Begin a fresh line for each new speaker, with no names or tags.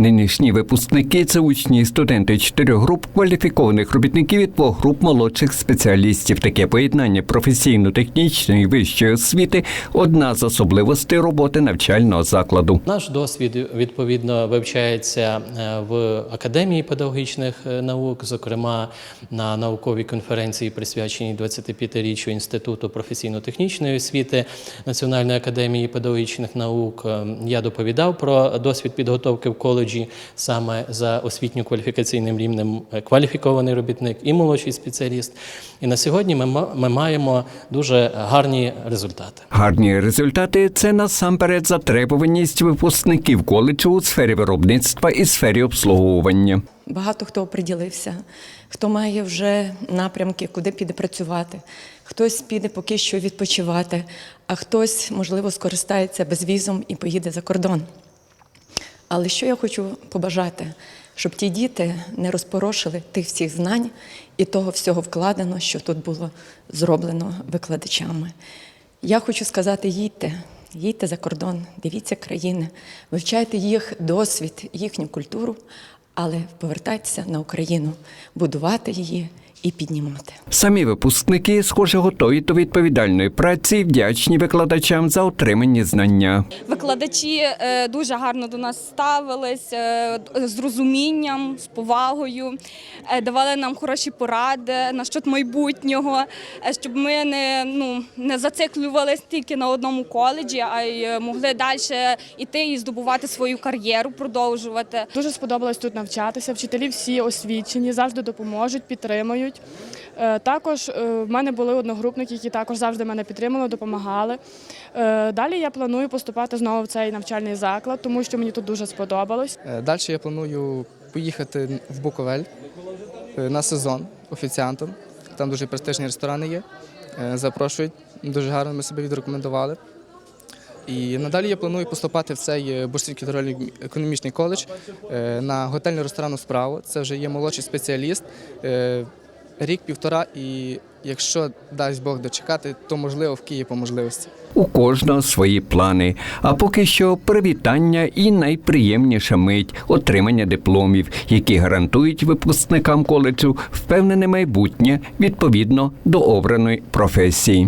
Нинішні випускники це учні і студенти чотирьох груп кваліфікованих робітників і двох груп молодших спеціалістів. Таке поєднання професійно-технічної вищої освіти одна з особливостей роботи навчального закладу.
Наш досвід відповідно вивчається е, в академії педагогічних е, наук, зокрема на науковій конференції, присвяченій 25-річчю інституту професійно-технічної освіти Національної академії педагогічних наук. Е, Я доповідав про досвід підготовки в коледжі саме за освітньо-кваліфікаційним рівнем е, кваліфікований робітник і молодший спеціаліст. І на сьогодні ми ма- ми маємо дуже гарні результати.
Гарні результати це насамперед затребуваність випускників коледжу у сфері виробництва і сфері обслуговування.
Багато хто оприділився, хто має вже напрямки, куди піде працювати. Хтось піде поки що відпочивати, а хтось, можливо, скористається безвізом і поїде за кордон. Але що я хочу побажати, щоб ті діти не розпорошили тих всіх знань і того всього вкладено, що тут було зроблено викладачами. Я хочу сказати: їдьте, їдьте за кордон, дивіться країни, вивчайте їх досвід, їхню культуру, але повертайтеся на Україну, будувати її і піднімати.
Самі випускники, схоже, готові до відповідальної праці і вдячні викладачам за отримані знання.
Викладачі е, дуже гарно до нас ставились е, з розумінням, з повагою, е, давали нам хороші поради насчет майбутнього, щоб ми не, ну, не зациклювалися тільки на одному коледжі, а й могли далі йти і здобувати свою кар'єру, продовжувати.
Дуже сподобалось тут навчатися. Вчителі всі освічені, завжди допоможуть, підтримують. Е, Також е, в мене були одногрупники, які також завжди мене підтримали, допомагали. Е, Далі я планую поступати знову в цей навчальний заклад, тому що мені тут дуже сподобалось.
Далі я планую поїхати в Буковель на сезон офіціантом. Там дуже престижні ресторани є. Запрошують, дуже гарно ми себе відрекомендували. І надалі я планую поступати в цей е, Бурштинський торговельно-економічний коледж на готельну ресторанну справу. Це вже є молодший спеціаліст. Рік-півтора, і якщо дасть Бог дочекати, то можливо в Києві по можливості.
У кожного свої плани. А поки що привітання і найприємніша мить отримання дипломів, які гарантують випускникам коледжу впевнене майбутнє відповідно до обраної професії.